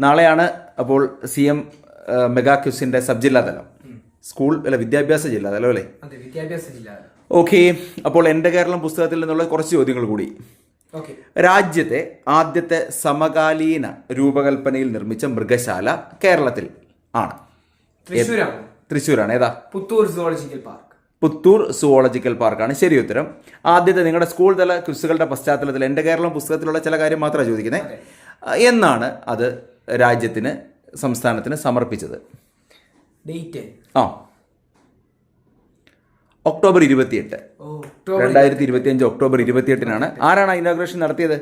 നാളെയാണ് അപ്പോൾ C M mega ക്യൂസിന്റെ സബ് ജില്ലാതലം സ്കൂൾ അല്ല വിദ്യാഭ്യാസ ജില്ലാതലം അല്ലേ? വിദ്യാഭ്യാസ ജില്ല ഓക്കെ അപ്പോൾ എന്റെ കേരളം പുസ്തകത്തിൽ നിന്നുള്ള കുറച്ച് ചോദ്യങ്ങൾ കൂടി. രാജ്യത്തെ ആദ്യത്തെ സമകാലീന രൂപകൽപ്പനയിൽ നിർമ്മിച്ച മൃഗശാല കേരളത്തിൽ ആണ്. തൃശ്ശൂരാണ്. തൃശ്ശൂരാണ്. ഏതാ? Puthur zoological park. Puthur zoological പാർക്കാണ്. ശരി ഉത്തരം. ആദ്യത്തെ നിങ്ങളുടെ സ്കൂൾ തല ക്വിസുകളുടെ പശ്ചാത്തലത്തിൽ എന്റെ കേരളം പുസ്തകത്തിലുള്ള ചില കാര്യം മാത്രമാണ് ചോദിക്കുന്നത് എന്നാണ് അത് രാജ്യത്തിന് സംസ്ഥാനത്തിന് സമർപ്പിച്ചത്. ഡേറ്റ് ആ. ഒക്ടോബർ ഇരുപത്തിയെട്ട്. രണ്ടായിരത്തി ഇരുപത്തി അഞ്ച് ഒക്ടോബർ ഇരുപത്തിയെട്ടിനാണ്. ആരാണ് ഇനോഗ്രേഷൻ നടത്തിയത്?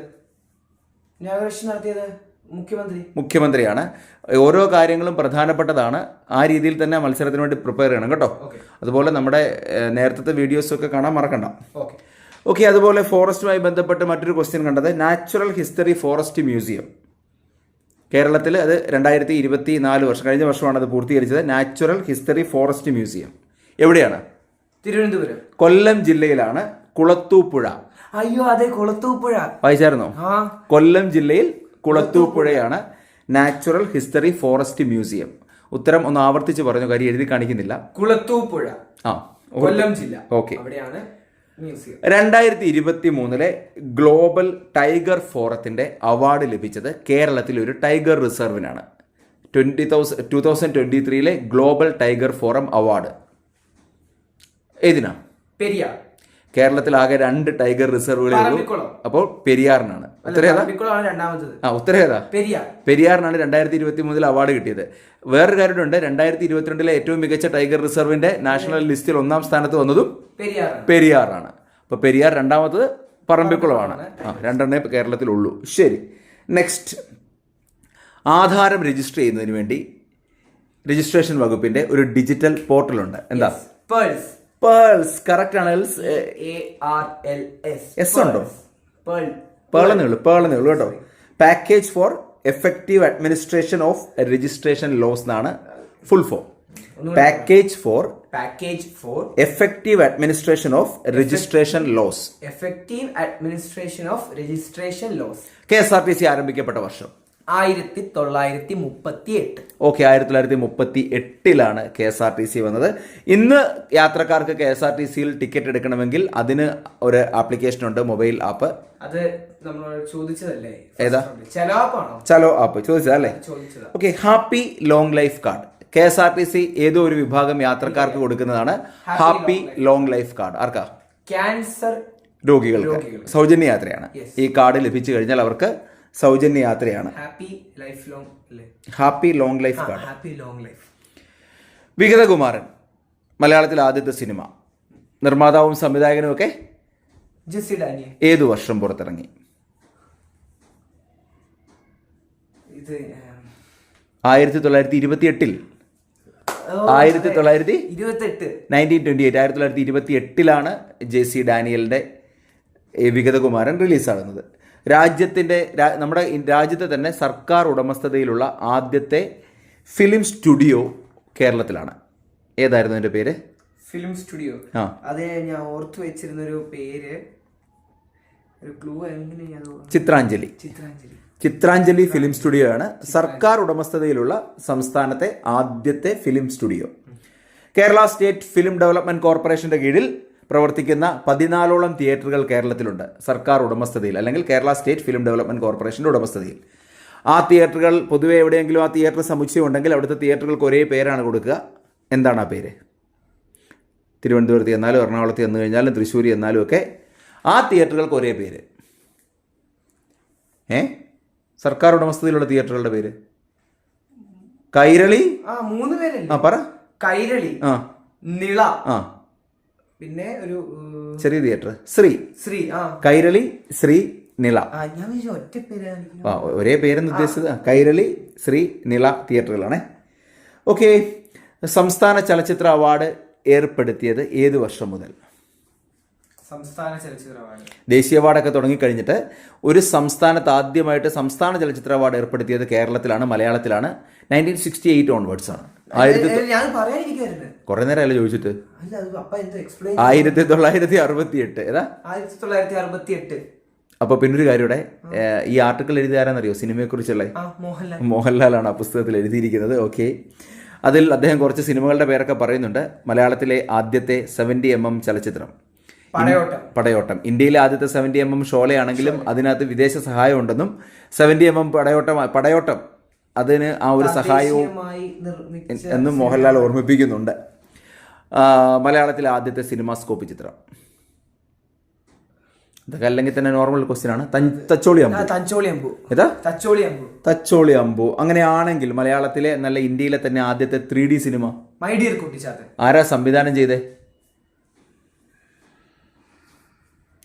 നടത്തിയത് മുഖ്യമന്ത്രി. മുഖ്യമന്ത്രിയാണ്. ഓരോ കാര്യങ്ങളും പ്രധാനപ്പെട്ടതാണ്. ആ രീതിയിൽ തന്നെ മത്സരത്തിന് വേണ്ടി പ്രിപ്പയർ ചെയ്യണം കേട്ടോ. അതുപോലെ നമ്മുടെ നേരത്തെ വീഡിയോസൊക്കെ കാണാൻ മറക്കണ്ട. ഓക്കെ ഓക്കെ അതുപോലെ ഫോറസ്റ്റുമായി ബന്ധപ്പെട്ട് മറ്റൊരു ക്വസ്റ്റ്യൻ കണ്ടത്. നാച്ചുറൽ ഹിസ്റ്ററി ഫോറസ്റ്റ് മ്യൂസിയം കേരളത്തിൽ അത് രണ്ടായിരത്തി ഇരുപത്തി നാല് വർഷം കഴിഞ്ഞ വർഷമാണ് അത് പൂർത്തീകരിച്ചത്. നാച്ചുറൽ ഹിസ്റ്ററി ഫോറസ്റ്റ് മ്യൂസിയം എവിടെയാണ്? തിരുവനന്തപുരം. കൊല്ലം ജില്ലയിലാണ് കുളത്തൂപ്പുഴ. അയ്യോ അതെ കുളത്തൂപ്പുഴ. വായിച്ചായിരുന്നോ? കൊല്ലം ജില്ലയിൽ കുളത്തൂപ്പുഴയാണ് നാച്ചുറൽ ഹിസ്റ്ററി ഫോറസ്റ്റ് മ്യൂസിയം ഉത്തരം ഒന്ന് ആവർത്തിച്ച് പറഞ്ഞു കാര്യം എഴുതി കാണിക്കുന്നില്ല. കുളത്തൂപ്പുഴ. ആ കൊല്ലം ജില്ല. ഓക്കെ. അവിടെയാണ് രണ്ടായിരത്തി ഇരുപത്തി മൂന്നിലെ ഗ്ലോബൽ ടൈഗർ ഫോറത്തിന്റെ അവാർഡ് ലഭിച്ചത് കേരളത്തിലെ ഒരു tiger റിസർവിനാണ്. Twenty thousand two thousand twenty ത്രീയിലെ global tiger forum award. ഏതിനാ? പെരിയാർ. കേരളത്തിൽ ആകെ രണ്ട് ടൈഗർ റിസർവുകളേ ഉള്ളൂ. അപ്പോൾ പെരിയാറിനാണ്. ഉത്തരേതാ? ആ ഉത്തരേതാ? പെരിയാർ. പെരിയാറിനാണ് രണ്ടായിരത്തി ഇരുപത്തി മൂന്നിൽ അവാർഡ് കിട്ടിയത്. വേറൊരു കാര്യമുണ്ട് രണ്ടായിരത്തി ഇരുപത്തിരണ്ടിലെ ഏറ്റവും മികച്ച ടൈഗർ റിസർവിന്റെ നാഷണൽ ലിസ്റ്റിൽ ഒന്നാം സ്ഥാനത്ത് വന്നതും പെരിയാറാണ്. അപ്പോൾ പെരിയാർ രണ്ടാമത്തത് പറമ്പിക്കുളമാണ്. ആ രണ്ടെണ്ണേ ഉള്ളൂ കേരളത്തിലുള്ളൂ. ശരി നെക്സ്റ്റ് ആധാരം രജിസ്റ്റർ ചെയ്യുന്നതിന് വേണ്ടി രജിസ്ട്രേഷൻ വകുപ്പിന്റെ ഒരു ഡിജിറ്റൽ പോർട്ടലുണ്ട് എന്താ? പേൾസ് പേൾസ് കറക്റ്റ് ആണ്. Else A R L S S ഉണ്ടോ? പേളെന്നേ ഉള്ളൂ പേളെന്നേ ഉള്ളൂ കേട്ടോ. Package for effective administration of registration laws എന്നാണ് full form package for package for effective administration of registration laws effective administration of registration laws K S R T C ആരംഭിക്കപ്പെട്ട വർഷം. ആയിരത്തി തൊള്ളായിരത്തി മുപ്പത്തി എട്ട് ഓക്കെ ആയിരത്തി തൊള്ളായിരത്തി മുപ്പത്തി എട്ടിലാണ് K S R T C വന്നത്. ഇന്ന് യാത്രക്കാർക്ക് കെ എസ് ആർ ടി സിയിൽ ടിക്കറ്റ് എടുക്കണമെങ്കിൽ അതിന് ഒരു ആപ്ലിക്കേഷൻ ഉണ്ട് മൊബൈൽ ആപ്പ് അത് നമ്മൾ ചോദിച്ചതല്ലേ? ഏതാ? ചലോ ആപ്പാണോ ചലോ ആപ്പ് ചോദിച്ചതല്ലേ ചോദിച്ചതാ. Okay happy long life card K S R T C ഏതോ ഒരു വിഭാഗം യാത്രക്കാർക്ക് കൊടുക്കുന്നതാണ്. ഹാപ്പി ലോങ് ലൈഫ് കാർഡ് ആർക്കാ? ക്യാൻസർ രോഗികൾക്ക്. സൗജന്യ യാത്രയാണ്. ഈ കാർഡ് ലഭിച്ചു കഴിഞ്ഞാൽ അവർക്ക് സൗജന്യ യാത്രയാണ്. ഹാപ്പി ലൈഫ് ലോങ് അല്ലേ happy long life card happy long life Vigathakumaran മലയാളത്തിലെ ആദ്യത്തെ സിനിമ. നിർമ്മാതാവും സംവിധായകനും ഒക്കെ ജെസ്സി ഡാനിയൽ. ഏതു വർഷം പുറത്തിറങ്ങി? ഇത് ആയിരത്തി തൊള്ളായിരത്തി ഇരുപത്തി എട്ടിൽ ആയിരത്തി തൊള്ളായിരത്തി ഇരുപത്തെട്ട്. നയന്റീൻ ട്വന്റി എയ്റ്റ് ആയിരത്തി തൊള്ളായിരത്തി ഇരുപത്തി എട്ടിലാണ് ജെ സി ഡാനിയലിന്റെ വിഗതകുമാരൻ റിലീസാകുന്നത്. രാജ്യത്തിന്റെ നമ്മുടെ രാജ്യത്തെ തന്നെ സർക്കാർ ഉടമസ്ഥതയിലുള്ള ആദ്യത്തെ ഫിലിം സ്റ്റുഡിയോ കേരളത്തിലാണ്. ഏതായിരുന്നു എന്റെ പേര്? Film studio. ആ. അത് ഞാൻ ഓർത്തു വെച്ചിരുന്ന ഒരു പേര് ചിത്രാഞ്ജലി. ചിത്രാഞ്ജലി. ചിത്രാഞ്ജലി ഫിലിം സ്റ്റുഡിയോ ആണ് സർക്കാർ ഉടമസ്ഥതയിലുള്ള സംസ്ഥാനത്തെ ആദ്യത്തെ film studio. Kerala state film development കോർപ്പറേഷന്റെ കീഴിൽ പ്രവർത്തിക്കുന്ന പതിനാലോളം തിയേറ്ററുകൾ കേരളത്തിലുണ്ട്. സർക്കാർ ഉടമസ്ഥതയിൽ അല്ലെങ്കിൽ കേരള സ്റ്റേറ്റ് ഫിലിം ഡെവലപ്മെന്റ് കോർപ്പറേഷന്റെ ഉടമസ്ഥതയിൽ. ആ തിയേറ്ററുകൾ പൊതുവേ എവിടെയെങ്കിലും ആ തിയേറ്റർ സമുച്ചയം ഉണ്ടെങ്കിൽ അവിടുത്തെ തിയേറ്ററുകൾക്ക് ഒരേ പേരാണ് കൊടുക്കുക. എന്താണ് ആ പേര്? തിരുവനന്തപുരത്ത് എന്നാലും എറണാകുളത്ത് ചെന്ന് കഴിഞ്ഞാലും തൃശ്ശൂർ എന്നാലും ഒക്കെ ആ തിയേറ്ററുകൾക്ക് ഒരേ പേര്. ഏ? സർക്കാർ ഉടമസ്ഥതയിലുള്ള തിയേറ്ററുകളുടെ പേര്? കൈരളി? ആ മൂന്ന് പേര് ആ പറ. കൈരളി ആ. നിള ആ. പിന്നെ ഒരു ചെറിയ തിയേറ്റർ ശ്രീ. ശ്രീ ആ. കൈരളി ശ്രീ നിള. ആ, ഞാൻ ഒറ്റ പേരാണ് ആ ഒരേ പേരെന്ന് ഉദ്ദേശിച്ചത് കൈരളി ശ്രീ നിള തിയേറ്ററുകളാണേ ഓക്കെ. സംസ്ഥാന ചലച്ചിത്ര അവാർഡ് ഏർപ്പെടുത്തിയത് ഏത് വർഷം മുതൽ? സംസ്ഥാന ചലച്ചിത്ര അവാർഡ്. ദേശീയ അവാർഡൊക്കെ തുടങ്ങിക്കഴിഞ്ഞിട്ട് ഒരു സംസ്ഥാനത്ത് ആദ്യമായിട്ട് സംസ്ഥാന ചലച്ചിത്ര അവാർഡ് ഏർപ്പെടുത്തിയത് കേരളത്തിലാണ് മലയാളത്തിലാണ്. നയന്റീൻ സിക്സ്റ്റി എയ്റ്റ് ഓൺവേർഡ്സ് ആണ്. ആയിരത്തി ഞാൻ കുറേ ചോദിച്ചിട്ട്? അല്ല എക്സ്പ്ലെയിൻ ആയിരത്തി തൊള്ളായിരത്തി അറുപത്തി എട്ട് ഏതാ? ആയിരത്തി തൊള്ളായിരത്തി അറുപത്തി എട്ട് അപ്പൊ പിന്നൊരു കാര്യം ഇവിടെ. ഈ ആർട്ടിക്കിൾ എഴുതിയ ആരാന്നറിയോ? സിനിമയെക്കുറിച്ചുള്ള. ആ മോഹൻലാൽ. മോഹൻലാലാണ് ആ പുസ്തകത്തിൽ എഴുതിയിരിക്കുന്നത്. ഓക്കെ. അതിൽ അദ്ദേഹം കുറച്ച് സിനിമകളുടെ പേരൊക്കെ പറയുന്നുണ്ട്. മലയാളത്തിലെ ആദ്യത്തെ സെവന്റി എം എം ചലച്ചിത്രം. പടയോട്ടം. പടയോട്ടം. ഇന്ത്യയിലെ ആദ്യത്തെ സെവന്റി എം എം ഷോളയാണെങ്കിലും അതിനകത്ത് വിദേശ സഹായം ഉണ്ടെന്നും സെവന്റി എം എം പടയോട്ടം പടയോട്ടം അതിന് ആ ഒരു സഹായവും എന്നും മോഹൻലാൽ ഓർമ്മിപ്പിക്കുന്നുണ്ട്. മലയാളത്തിലെ ആദ്യത്തെ സിനിമാസ്കോപ്പ് ചിത്രം. ഇതൊക്കെ അല്ലെങ്കിൽ തന്നെ നോർമൽ ക്വസ്റ്റ്യൻ ആണ്. തച്ചോളി അമ്പു. തച്ചോളി അമ്പു. ഏതാ? തച്ചോളി അമ്പു. അങ്ങനെയാണെങ്കിൽ മലയാളത്തിലെ നല്ല ഇന്ത്യയിലെ തന്നെ ആദ്യത്തെ three D cinema. My dear ആരാ സംവിധാനം ചെയ്തേ?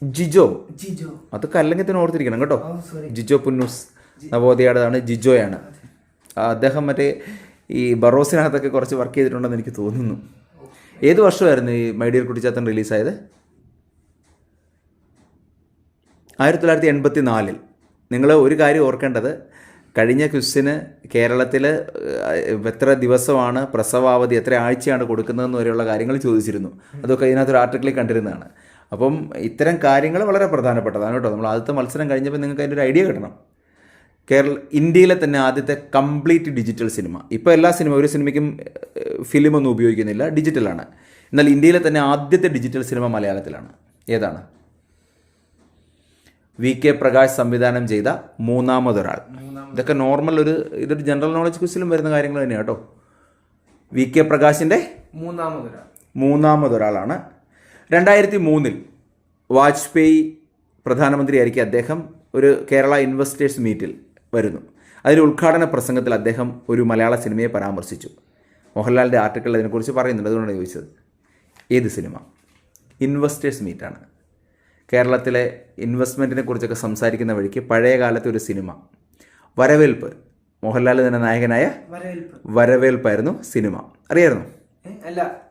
ജിജോ. ജിജോ. അതൊക്കെ അല്ലെങ്കിൽ തന്നെ ഓർത്തിരിക്കണം കേട്ടോ. ജിജോ പുന്നൂസ് നവോദയയുടേതാണ്. ജിജോയാണ്. അദ്ദേഹം മറ്റേ ഈ ബറോസിനകത്തൊക്കെ കുറച്ച് വർക്ക് ചെയ്തിട്ടുണ്ടെന്ന് എനിക്ക് തോന്നുന്നു. ഏത് വർഷമായിരുന്നു ഈ മൈഡിയർ കുട്ടിച്ചാത്തൻ റിലീസായത് ആയിരത്തി തൊള്ളായിരത്തി എൺപത്തി നാലിൽ നിങ്ങൾ ഒരു കാര്യം ഓർക്കേണ്ടത് കഴിഞ്ഞ ക്വിസിന് കേരളത്തിൽ എത്ര ദിവസമാണ് പ്രസവാവധി എത്ര ആഴ്ചയാണ് കൊടുക്കുന്നതെന്ന് വരെയുള്ള കാര്യങ്ങൾ ചോദിച്ചിരുന്നു. അതൊക്കെ ഇതിനകത്തൊരു ആർട്ടിക്കിളിൽ കണ്ടിരുന്നതാണ്. അപ്പം ഇത്തരം കാര്യങ്ങൾ വളരെ പ്രധാനപ്പെട്ടതാണ് കേട്ടോ. നമ്മൾ ആദ്യത്തെ മത്സരം കഴിഞ്ഞപ്പോൾ നിങ്ങൾക്ക് അതിന്റെ ഒരു ഐഡിയ കിട്ടണം. കേരള ഇന്ത്യയിലെ തന്നെ ആദ്യത്തെ കംപ്ലീറ്റ് ഡിജിറ്റൽ സിനിമ ഇപ്പോൾ എല്ലാ സിനിമ ഒരു സിനിമയ്ക്കും ഫിലിമൊന്നും ഉപയോഗിക്കുന്നില്ല ഡിജിറ്റലാണ് എന്നാൽ ഇന്ത്യയിലെ തന്നെ ആദ്യത്തെ ഡിജിറ്റൽ സിനിമ മലയാളത്തിലാണ്. ഏതാണ്? വി കെ പ്രകാശ് സംവിധാനം ചെയ്ത മൂന്നാമതൊരാൾ. ഇതൊക്കെ നോർമൽ ഒരു ഇതൊരു ജനറൽ നോളജ് ക്വസ്റ്റിലും വരുന്ന കാര്യങ്ങൾ തന്നെയാണ് കേട്ടോ. വി കെ പ്രകാശിന്റെ മൂന്നാമതൊരാൾ. മൂന്നാമതൊരാളാണ്. രണ്ടായിരത്തി മൂന്നിൽ വാജ്പേയി പ്രധാനമന്ത്രിയായിരിക്കും അദ്ദേഹം ഒരു കേരള ഇൻവെസ്റ്റേഴ്സ് മീറ്റിൽ വരുന്നു. അതിന്റെ ഉദ്ഘാടന പ്രസംഗത്തിൽ അദ്ദേഹം ഒരു മലയാള സിനിമയെ പരാമർശിച്ചു. മോഹൻലാലിന്റെ ആർട്ടിക്കിൾ അതിനെക്കുറിച്ച് പറയുന്നുണ്ട്. അതുകൊണ്ടാണ് ചോദിച്ചത്. ഏത് സിനിമ? ഇൻവെസ്റ്റേഴ്സ് മീറ്റാണ് കേരളത്തിലെ ഇൻവെസ്റ്റ്മെന്റിനെ കുറിച്ചൊക്കെ സംസാരിക്കുന്ന വഴിക്ക് പഴയ കാലത്തെ ഒരു സിനിമ. വരവേൽപ്പ്. മോഹൻലാൽ തന്നെ നായകനായ വരവേൽപ്പ്. വരവേൽപ്പായിരുന്നു സിനിമ. അറിയായിരുന്നു? അല്ല.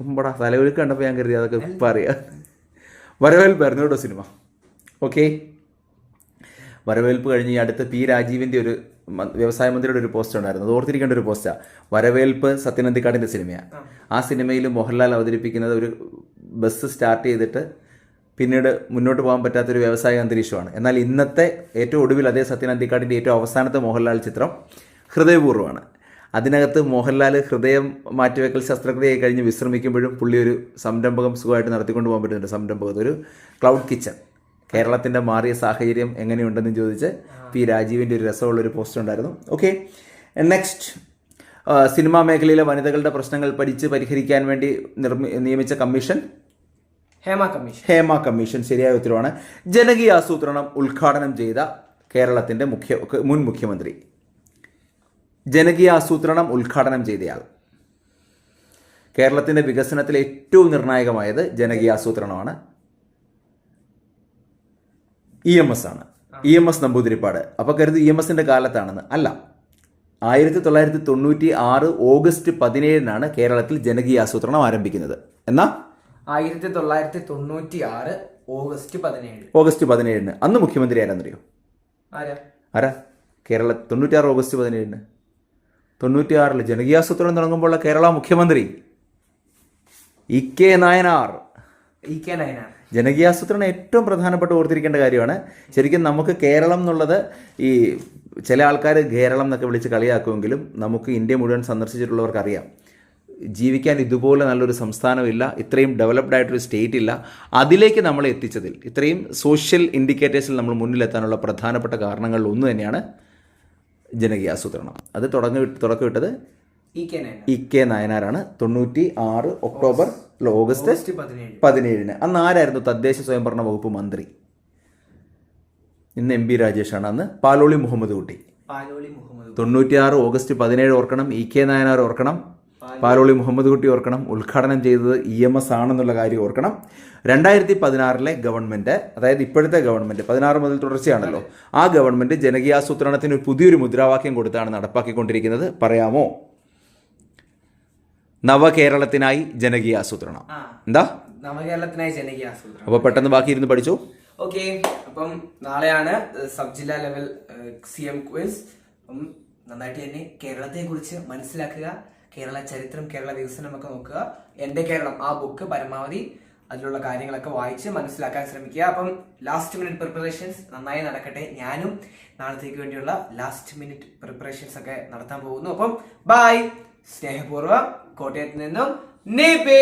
ഉമ്പടാ തലവെഴുക്ക് കണ്ടപ്പോൾ ഞാൻ കരുതി അതൊക്കെ ഇപ്പം അറിയാം. വരവേൽപ്പായിരുന്നു കേട്ടോ സിനിമ. ഓക്കെ വരവേൽപ്പ് കഴിഞ്ഞ് ഈ അടുത്ത് പി രാജീവിന്റെ ഒരു വ്യവസായ മന്ത്രിയുടെ ഒരു പോസ്റ്റ് ഉണ്ടായിരുന്നു. അത് ഓർത്തിരിക്കേണ്ട ഒരു പോസ്റ്റാണ് വരവേൽപ്പ് സത്യനന്ദിക്കാടിന്റെ സിനിമയാണ് ആ. സിനിമയിൽ മോഹൻലാൽ അവതരിപ്പിക്കുന്നത് ഒരു ബസ് സ്റ്റാർട്ട് ചെയ്തിട്ട് പിന്നീട് മുന്നോട്ട് പോകാൻ പറ്റാത്തൊരു വ്യവസായ അന്തരീക്ഷമാണ്. എന്നാൽ ഇന്നത്തെ ഏറ്റവും ഒടുവിൽ അതേ സത്യനന്ദിക്കാടിന്റെ ഏറ്റവും അവസാനത്തെ മോഹൻലാൽ ചിത്രം ഹൃദയപൂർവമാണ്. അതിനകത്ത് മോഹൻലാൽ ഹൃദയം മാറ്റിവെക്കൽ ശസ്ത്രക്രിയ കഴിഞ്ഞ് വിശ്രമിക്കുമ്പോഴും പുള്ളി ഒരു സംരംഭകം സുഖമായിട്ട് നടത്തിക്കൊണ്ട് പോകാൻ പറ്റുന്നുണ്ട്. സംരംഭകത്ത് ഒരു ക്ലൗഡ് കിച്ചൺ കേരളത്തിന്റെ മാറിയ സാഹചര്യം എങ്ങനെയുണ്ടെന്ന് ചോദിച്ച് പി രാജീവിന്റെ ഒരു രസമുള്ള ഒരു പോസ്റ്റ് ഉണ്ടായിരുന്നു. ഓക്കെ നെക്സ്റ്റ് സിനിമാ മേഖലയിലെ വനിതകളുടെ പ്രശ്നങ്ങൾ പഠിച്ച് പരിഹരിക്കാൻ വേണ്ടി നിർമ്മി നിയമിച്ച commission? Hema commission. Hema commission ശരിയായ ഉത്തരവാണ്. ജനകീയ ആസൂത്രണം ഉദ്ഘാടനം ചെയ്ത കേരളത്തിന്റെ മുഖ്യ മുൻ മുഖ്യമന്ത്രി. ജനകീയ ആസൂത്രണം ഉദ്ഘാടനം ചെയ്തയാൾ. കേരളത്തിന്റെ വികസനത്തിൽ ഏറ്റവും നിർണായകമായത് ജനകീയ ആസൂത്രണമാണ്. ഇ എം എസ് ആണ്. E M S Namboodiripad. അപ്പോൾ കരുതി ഇ എം എസിന്റെ കാലത്താണെന്ന്. അല്ല. ആയിരത്തി തൊള്ളായിരത്തി തൊണ്ണൂറ്റി ആറ് ഓഗസ്റ്റ് പതിനേഴിനാണ് കേരളത്തിൽ ജനകീയ ആസൂത്രണം ആരംഭിക്കുന്നത്. എന്നാ? ആയിരത്തി തൊള്ളായിരത്തി തൊണ്ണൂറ്റി ആറ് ഓഗസ്റ്റ് പതിനേഴ്. ഓഗസ്റ്റ് പതിനേഴിന്. അന്ന് മുഖ്യമന്ത്രി ആരാന്നറിയോ? ആരാ? കേരള തൊണ്ണൂറ്റിയാറ് ഓഗസ്റ്റ് പതിനേഴിന്. തൊണ്ണൂറ്റി ആറിൽ ജനകീയാസൂത്രണം തുടങ്ങുമ്പോഴുള്ള കേരള മുഖ്യമന്ത്രി ഇ കെ നയനാർ. ജനകീയാസൂത്രണം ഏറ്റവും പ്രധാനപ്പെട്ട ഓർത്തിരിക്കേണ്ട കാര്യമാണ്. ശരിക്കും നമുക്ക് കേരളം എന്നുള്ളത് ഈ ചില ആൾക്കാർ കേരളം എന്നൊക്കെ വിളിച്ച് കളിയാക്കുമെങ്കിലും നമുക്ക് ഇന്ത്യ മുഴുവൻ സന്ദർശിച്ചിട്ടുള്ളവർക്ക് അറിയാം ജീവിക്കാൻ ഇതുപോലെ നല്ലൊരു സംസ്ഥാനമില്ല ഇത്രയും ഡെവലപ്ഡ് ആയിട്ടൊരു സ്റ്റേറ്റ് ഇല്ല. അതിലേക്ക് നമ്മൾ എത്തിച്ചതിൽ ഇത്രയും സോഷ്യൽ ഇൻഡിക്കേറ്റേഴ്സിൽ നമ്മൾ മുന്നിലെത്താനുള്ള പ്രധാനപ്പെട്ട കാരണങ്ങളിൽ ഒന്ന് തന്നെയാണ് ജനകീയാസൂത്രണം. അത് തുടങ്ങി തുടക്കമിട്ടത് ഇ കെ നായനാരാണ്. തൊണ്ണൂറ്റി ആറ് ഒക്ടോബർ അല്ല, ഓഗസ്റ്റ് പതിനേഴിന്. അന്ന് ആരായിരുന്നു തദ്ദേശ സ്വയംഭരണ വകുപ്പ് മന്ത്രി? ഇന്ന് എം പി രാജേഷാണ്. അന്ന് പാലോളി മുഹമ്മദ് കുട്ടി. തൊണ്ണൂറ്റിയാറ് ഓഗസ്റ്റ് പതിനേഴ് ഓർക്കണം. ഇ കെ നായനാർ ഓർക്കണം. പാലോളി മുഹമ്മദ് കുട്ടി ഓർക്കണം. ഉദ്ഘാടനം ചെയ്തത് ഇ എം എസ് ആണെന്നുള്ള കാര്യം ഓർക്കണം. രണ്ടായിരത്തി പതിനാറിലെ ഗവൺമെന്റ് അതായത് ഇപ്പോഴത്തെ ഗവൺമെന്റ് പതിനാറ് മുതൽ തുടർച്ചയാണല്ലോ. ആ ഗവൺമെന്റ് ജനകീയാസൂത്രണത്തിന് ഒരു പുതിയൊരു മുദ്രാവാക്യം കൊടുത്താണ് നടപ്പാക്കിക്കൊണ്ടിരിക്കുന്നത്. പറയാമോ? നവകേരളത്തിനായി ജനകീയ ആസൂത്രണം. എന്താ? നവകേരളത്തിനായി ജനകീയ ആസൂത്രണം. അപ്പൊ പെട്ടെന്ന് ബാക്കി ഇരുന്ന് പഠിച്ചു? ഓക്കെ. അപ്പം നാളെയാണ് സബ് ജില്ലാ ലെവൽ സി എം ക്വിസ്. അപ്പം നന്നായിട്ട് തന്നെ കേരളത്തെ കുറിച്ച് മനസ്സിലാക്കുക കേരള ചരിത്രം കേരള വികസനം ഒക്കെ നോക്കുക. എന്റെ കേരളം ആ ബുക്ക് പരമാവധി അതിലുള്ള കാര്യങ്ങളൊക്കെ വായിച്ച് മനസ്സിലാക്കാൻ ശ്രമിക്കുക. അപ്പം ലാസ്റ്റ് മിനിറ്റ് പ്രിപ്പറേഷൻസ് നന്നായി നടക്കട്ടെ. ഞാനും നാളത്തേക്ക് വേണ്ടിയുള്ള ലാസ്റ്റ് മിനിറ്റ് പ്രിപ്പറേഷൻസ് ഒക്കെ നടത്താൻ പോകുന്നു. അപ്പം ബായ് സ്നേഹപൂർവം. కోటేట్ నిందం నేపే